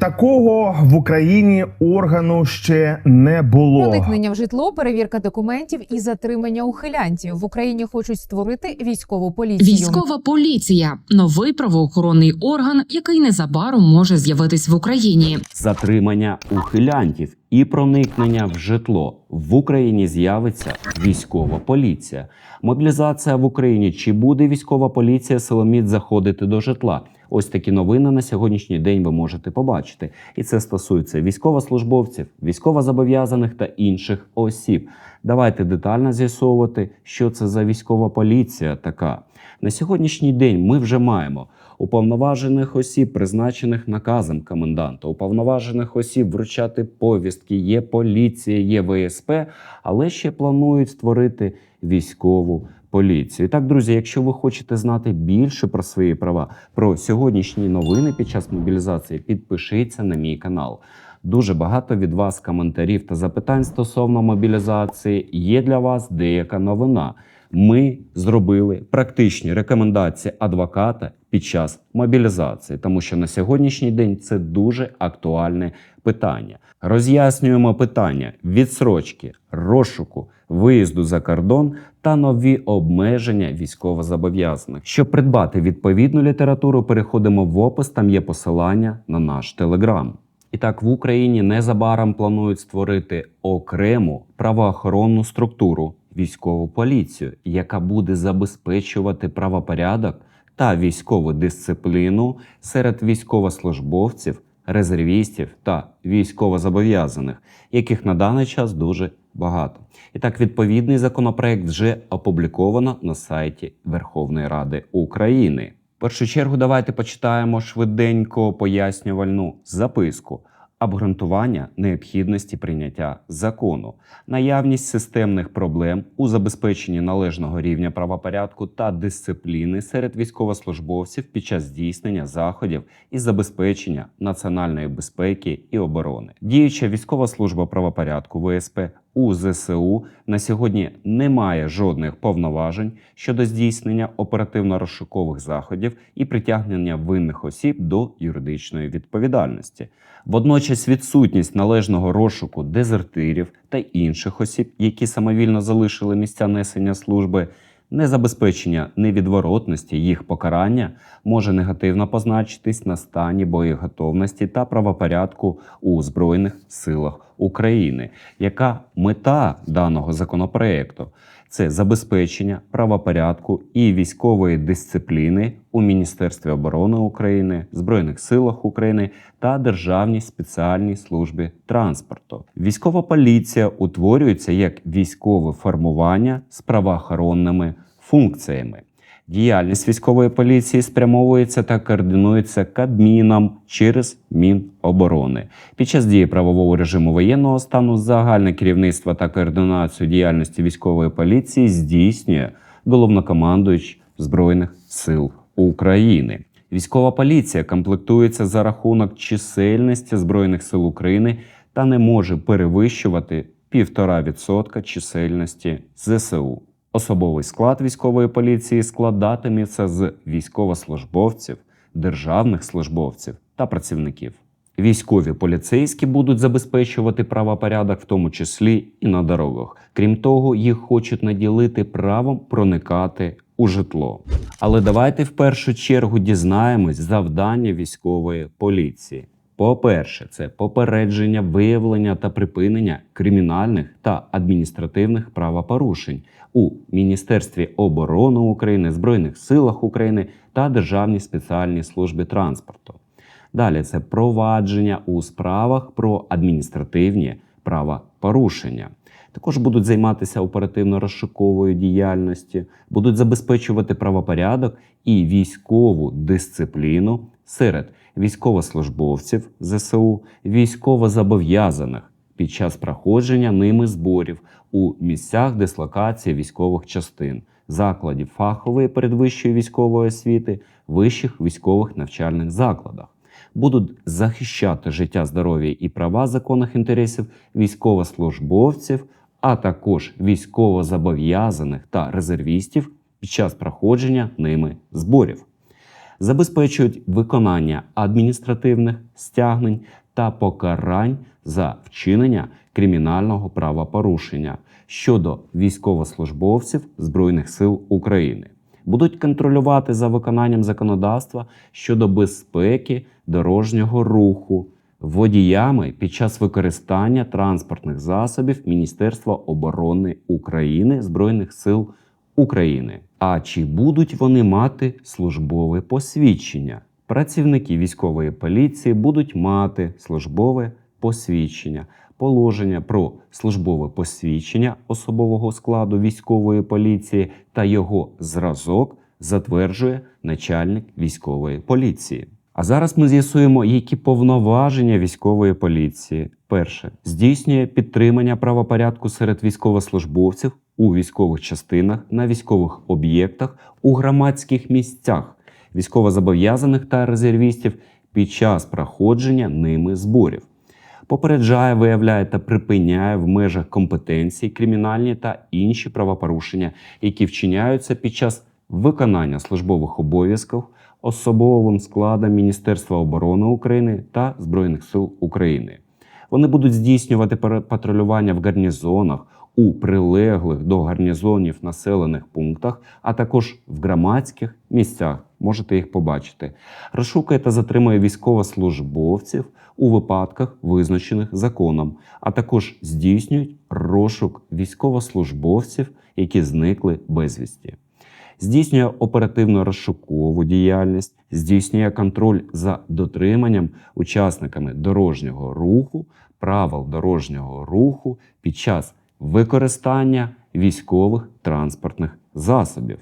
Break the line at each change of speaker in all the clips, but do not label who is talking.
Такого в Україні органу ще не було.
Проникнення в житло, перевірка документів і затримання ухилянтів в Україні хочуть створити військову поліцію.
Військова поліція новий правоохоронний орган, який незабаром може з'явитись в Україні.
затримання ухилянтів і проникнення в житло. В Україні з'явиться військова поліція. Мобілізація в Україні. Чи буде військова поліція силоміць заходити до житла? Ось такі новини на сьогоднішній день ви можете побачити. І це стосується військовослужбовців, військовозобов'язаних та інших осіб. Давайте детально з'ясовувати, що це за військова поліція така. На сьогоднішній день ми вже маємо уповноважених осіб, призначених наказом коменданта, уповноважених осіб вручати повістки, є поліція, є ВСП, але ще планують створити військову поліцію. Так, друзі, якщо ви хочете знати більше про свої права, про сьогоднішні новини під час мобілізації, підпишіться на мій канал. Дуже багато від вас коментарів та запитань стосовно мобілізації. Є для вас деяка новина. Ми зробили практичні рекомендації адвоката під час мобілізації, тому що на сьогоднішній день це дуже актуальне питання. Роз'яснюємо питання відсрочки, розшуку, виїзду за кордон та нові обмеження військовозобов'язаних. Щоб придбати відповідну літературу, переходимо в опис. Там є посилання на наш телеграм. І так, в Україні незабаром планують створити окрему правоохоронну структуру військову поліцію, яка буде забезпечувати правопорядок та військову дисципліну серед військовослужбовців, резервістів та військовозобов'язаних, яких на даний час дуже багато. І так, відповідний законопроект вже опубліковано на сайті Верховної Ради України. В першу чергу давайте почитаємо швиденько пояснювальну записку. Обґрунтування необхідності прийняття закону, наявність системних проблем у забезпеченні належного рівня правопорядку та дисципліни серед військовослужбовців під час здійснення заходів із забезпечення національної безпеки і оборони. Діюча військова служба правопорядку ВСП у ЗСУ на сьогодні немає жодних повноважень щодо здійснення оперативно-розшукових заходів і притягнення винних осіб до юридичної відповідальності. Водночас відсутність належного розшуку дезертирів та інших осіб, які самовільно залишили місця несення служби, незабезпечення невідворотності їх покарання може негативно позначитись на стані боєготовності та правопорядку у Збройних силах України. Яка мета даного законопроекту? Це забезпечення правопорядку і військової дисципліни у Міністерстві оборони України, Збройних силах України та Державній спеціальній службі транспорту. Військова поліція утворюється як військове формування з правоохоронними функціями. Діяльність військової поліції спрямовується та координується Кабміном через Міноборони. Під час дії правового режиму воєнного стану загальне керівництво та координацію діяльності військової поліції здійснює головнокомандуючий Збройних сил України. Військова поліція комплектується за рахунок чисельності Збройних сил України та не може перевищувати 1,5% чисельності ЗСУ. Особовий склад військової поліції складатиметься з військовослужбовців, державних службовців та працівників. Військові поліцейські будуть забезпечувати правопорядок, в тому числі і на дорогах. Крім того, їх хочуть наділити правом проникати у житло. Але давайте в першу чергу дізнаємось завдання військової поліції. По-перше, це попередження, виявлення та припинення кримінальних та адміністративних правопорушень у Міністерстві оборони України, Збройних силах України та Державній спеціальній службі транспорту. Далі це провадження у справах про адміністративні правопорушення. Також будуть займатися оперативно-розшуковою діяльністю, будуть забезпечувати правопорядок і військову дисципліну серед військовослужбовців ЗСУ, військовозобов'язаних під час проходження ними зборів у місцях дислокації військових частин, закладів фахової передвищої військової освіти, вищих військових навчальних закладах. Будуть захищати життя, здоров'я і права законних інтересів військовослужбовців, а також військовозобов'язаних та резервістів під час проходження ними зборів. Забезпечують виконання адміністративних стягнень та покарань за вчинення кримінального правопорушення щодо військовослужбовців Збройних сил України. Будуть контролювати за виконанням законодавства щодо безпеки дорожнього руху водіями під час використання транспортних засобів Міністерства оборони України Збройних сил України. А чи будуть вони мати службове посвідчення? Працівники військової поліції будуть мати службове посвідчення. Положення про службове посвідчення особового складу військової поліції та його зразок затверджує начальник військової поліції. А зараз ми з'ясуємо, які повноваження військової поліції. Перше здійснює підтримання правопорядку серед військовослужбовців у військових частинах, на військових об'єктах, у громадських місцях, військовозобов'язаних та резервістів під час проходження ними зборів. Попереджає, виявляє та припиняє в межах компетенції кримінальні та інші правопорушення, які вчиняються під час виконання службових обов'язків особовим складом Міністерства оборони України та Збройних сил України. Вони будуть здійснювати патрулювання в гарнізонах у прилеглих до гарнізонів населених пунктах, а також в громадських місцях. Можете їх побачити. Розшукує та затримує військовослужбовців у випадках, визначених законом, а також здійснюють розшук військовослужбовців, які зникли безвісті здійснює оперативно розшукову діяльність, здійснює контроль за дотриманням учасниками дорожнього руху, правил дорожнього руху під час використання військових транспортних засобів.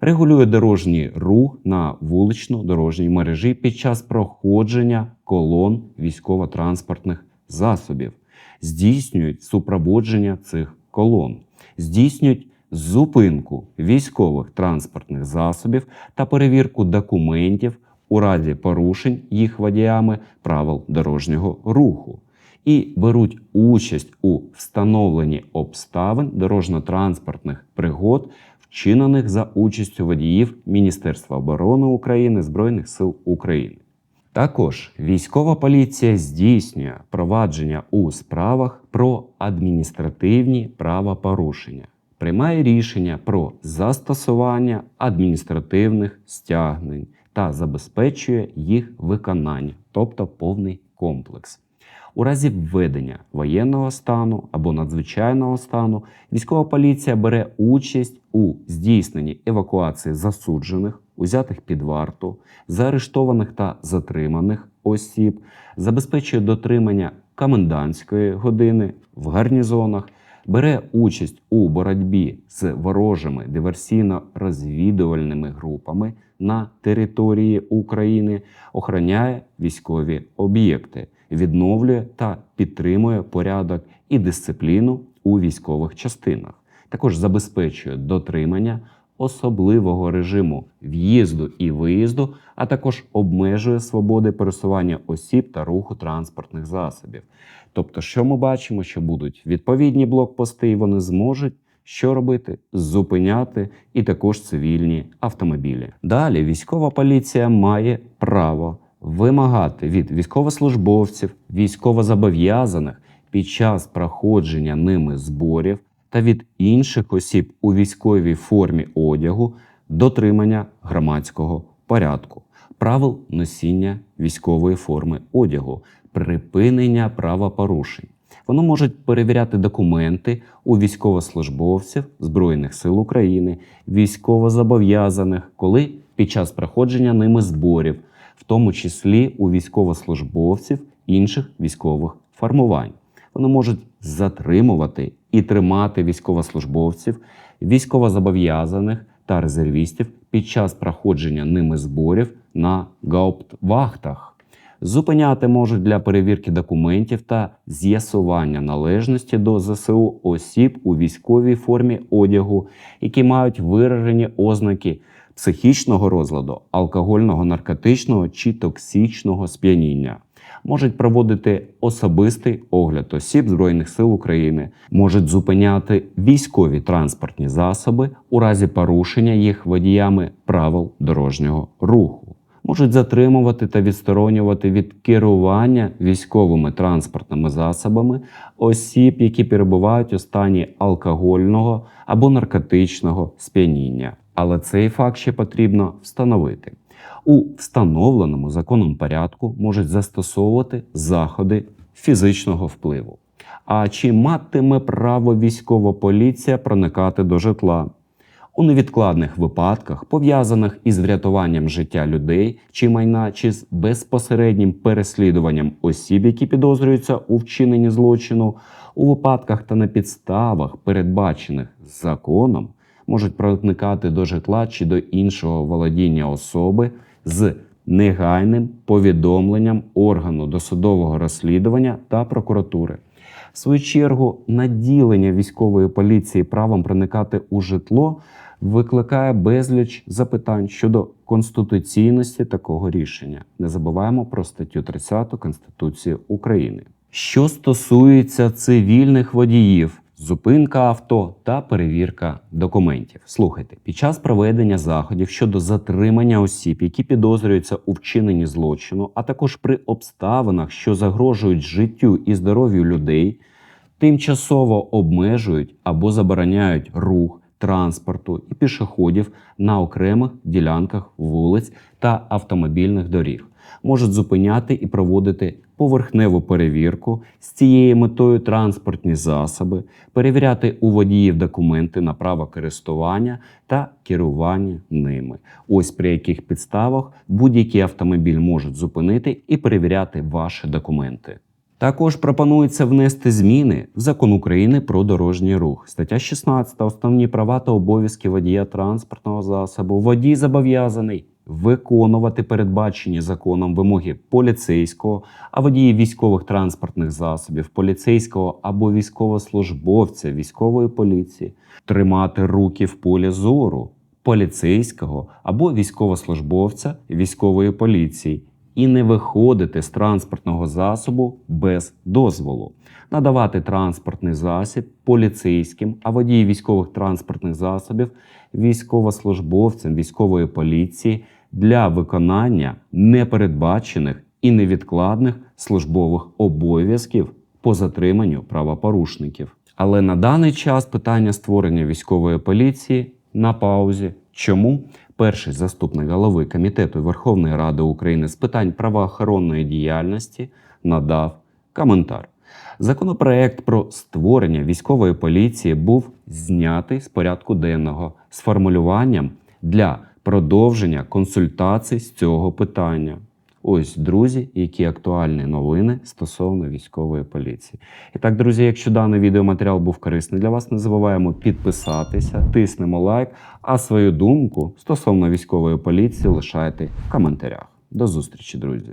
Регулює дорожній рух на вулично-дорожній мережі під час проходження колон військово-транспортних засобів, здійснюють супроводження цих колон, здійснюють зупинку військових транспортних засобів та перевірку документів у разі порушень їх водіями правил дорожнього руху і беруть участь у встановленні обставин дорожньо-транспортних пригод, вчинених за участю водіїв Міністерства оборони України Збройних сил України. Також військова поліція здійснює провадження у справах про адміністративні правопорушення, приймає рішення про застосування адміністративних стягнень та забезпечує їх виконання, тобто повний комплекс. У разі введення воєнного стану або надзвичайного стану військова поліція бере участь у здійсненні евакуації засуджених, узятих під варту, заарештованих та затриманих осіб, забезпечує дотримання комендантської години в гарнізонах, бере участь у боротьбі з ворожими диверсійно-розвідувальними групами на території України, охороняє військові об'єкти, відновлює та підтримує порядок і дисципліну у військових частинах. Також забезпечує дотримання особливого режиму в'їзду і виїзду, а також обмежує свободи пересування осіб та руху транспортних засобів. Тобто, що ми бачимо, що будуть відповідні блокпости, і вони зможуть що робити? Зупиняти і також цивільні автомобілі. Далі військова поліція має право вимагати від військовослужбовців, військовозобов'язаних під час проходження ними зборів та від інших осіб у військовій формі одягу дотримання громадського порядку, правил носіння військової форми одягу, припинення правопорушень. Вони можуть перевіряти документи у військовослужбовців Збройних сил України, військовозобов'язаних, коли під час проходження ними зборів, в тому числі у військовослужбовців інших військових формувань. Вони можуть затримувати і тримати військовослужбовців, військовозобов'язаних та резервістів під час проходження ними зборів на гауптвахтах. Зупиняти можуть для перевірки документів та з'ясування належності до ЗСУ осіб у військовій формі одягу, які мають виражені ознаки психічного розладу, алкогольного, наркотичного чи токсичного сп'яніння. Можуть проводити особистий огляд осіб Збройних сил України, можуть зупиняти військові транспортні засоби у разі порушення їх водіями правил дорожнього руху можуть затримувати та відсторонювати від керування військовими транспортними засобами осіб, які перебувають у стані алкогольного або наркотичного сп'яніння. Але цей факт ще потрібно встановити. У встановленому законом порядку можуть застосовувати заходи фізичного впливу. А чи матиме право військова поліція проникати до житла? У невідкладних випадках, пов'язаних із врятуванням життя людей чи майна, чи з безпосереднім переслідуванням осіб, які підозрюються у вчиненні злочину, у випадках та на підставах, передбачених законом, можуть проникати до житла чи до іншого володіння особи з негайним повідомленням органу досудового розслідування та прокуратури. В свою чергу, наділення військової поліції правом проникати у житло викликає безліч запитань щодо конституційності такого рішення. Не забуваємо про статтю 30 Конституції України. Що стосується цивільних водіїв, зупинка авто та перевірка документів. Слухайте, під час проведення заходів щодо затримання осіб, які підозрюються у вчиненні злочину, а також при обставинах, що загрожують життю і здоров'ю людей, тимчасово обмежують або забороняють рух транспорту і пішоходів на окремих ділянках вулиць та автомобільних доріг. Можуть зупиняти і проводити поверхневу перевірку з цією метою транспортні засоби, перевіряти у водіїв документи на право користування та керування ними. Ось при яких підставах будь-який автомобіль можуть зупинити і перевіряти ваші документи. Також пропонується внести зміни в закон України про дорожній рух. Стаття 16. Основні права та обов'язки водія транспортного засобу. Водій зобов'язаний виконувати передбачені законом вимоги поліцейського, а водії військових транспортних засобів, поліцейського або військовослужбовця військової поліції, тримати руки в полі зору поліцейського або військовослужбовця військової поліції і не виходити з транспортного засобу без дозволу, надавати транспортний засіб поліцейським, а водії військових транспортних засобів військовослужбовцям військової поліції для виконання непередбачених і невідкладних службових обов'язків по затриманню правопорушників. Але на даний час питання створення військової поліції на паузі. Чому? Перший заступник голови Комітету Верховної Ради України з питань правоохоронної діяльності надав коментар. Законопроект про створення військової поліції був знятий з порядку денного з формулюванням для продовження консультацій з цього питання. Ось, друзі, які актуальні новини стосовно військової поліції. І так, друзі, якщо даний відеоматеріал був корисний для вас, не забуваємо підписатися, тиснемо лайк, а свою думку стосовно військової поліції лишайте в коментарях. До зустрічі, друзі!